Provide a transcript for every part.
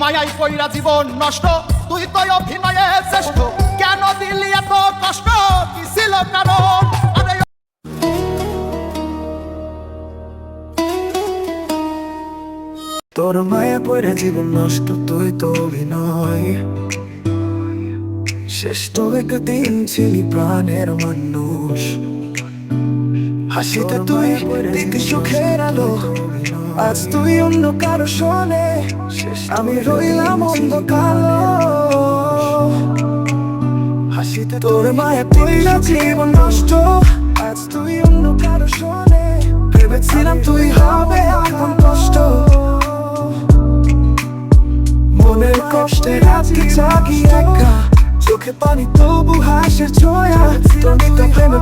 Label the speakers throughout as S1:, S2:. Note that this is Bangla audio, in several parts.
S1: মায়াই কইরা জীবন নষ্ট, তুই তো অভিনয়ে শ্রেষ্ঠ। কেন দিলি এত কষ্ট? কি ছিল কারণ?
S2: তোর মায়া পড়ে জীবন নষ্ট, তুই তো অভিনয়। শেষ তো একদিন ছিলি প্রাণের মানুষ। হাসিতে তুই দিতে সুখের আলো। আজ তুই অন্য কারও শোনে। আমি রইলাম অন্ধকালো হাসিতে তোর মায়া পড়লা, জীবন নষ্ট। আজ তুই অন্য কারও শোনে। ভেবেছিলাম তুই হবে এখন কষ্ট। মনের কষ্টে রাত্রি জাগি একা। চোখে পানি তবু হাসির ছোঁয়া। তোর প্রেমে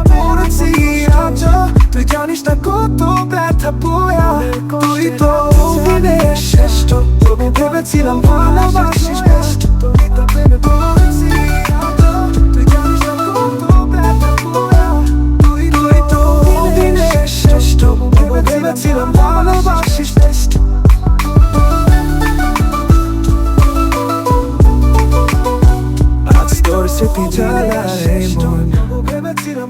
S2: স্মৃতি জ্বালায় মন।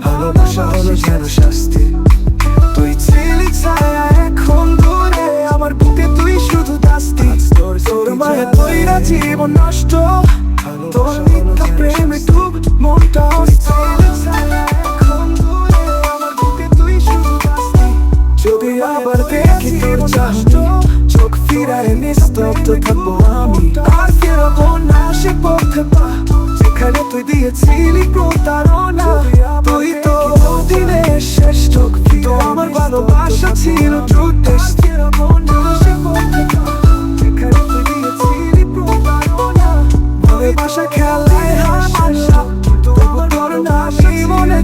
S2: ভালোবাসা হলো যেন শাস্তি। তুই ছিলি ছায়া এখন দূরে। আমার বুকে তুই শুধু দাস্তি। তোর মায়া তৈরা জীবন নষ্ট। তোর মিথ্যা প্রেমে ডুব মনটা যদি আবার দেখি তোর চাহত চোখ ফিরায় নিস্তব্ধ থাকব আমি। আর ফিরবো না সে পথে পা। তুই দিয়েছিলি প্রতারণা। তুই তো দিনের শেষ চোখ তো আমার ভালোবাসা ছিল ট্রু টেস্ট ফিরবো না সে পথে পা যেখানে তুই দিয়েছিলি প্রতারণা। ভালোবাসা খেলায় হার মানলাম তবু তোর নামই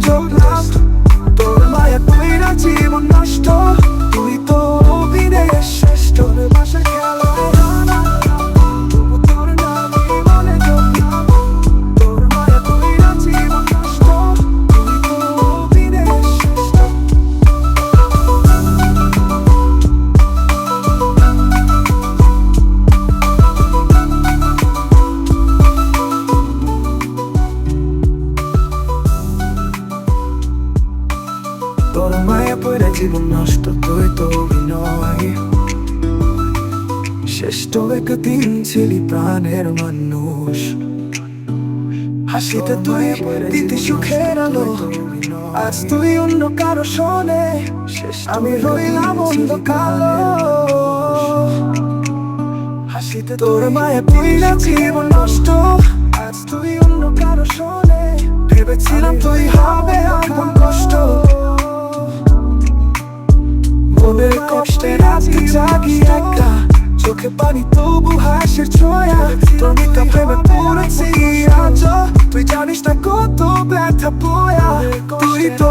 S2: জমলাম তোর মায়া কইরা জীবন নষ্ট তোর মায়া পড়ে জীবন নষ্ট তুই তো অভিনয়। শেষ একদিন ছিলি প্রাণের মানুষ। হাসিতে তুই দিতে সুখের আলো আজ তুই অন্য কারও শোনে। আমি রইলাম অন্য হাসিতে তোর মায়া পড়লা জীবন নষ্ট আজ তুই অন্য কারও শোনে। ভেবেছিলাম তুই চোখে পানি তবু হাসির ছোঁয়া। মিথ্যা প্রেমে পড়েছি আজ তুই জানিস না কত ব্যথা পোয়া। তুই তো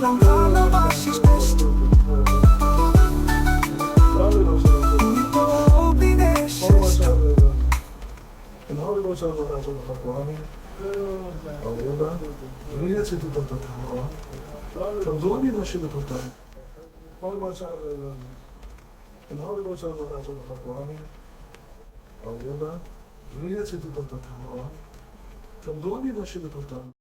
S3: And the Holy Ghost has a house of the Quran. Alhamdulillah. Riyat Siddhu Tata Tama. Tamdoni Nashidu Tata.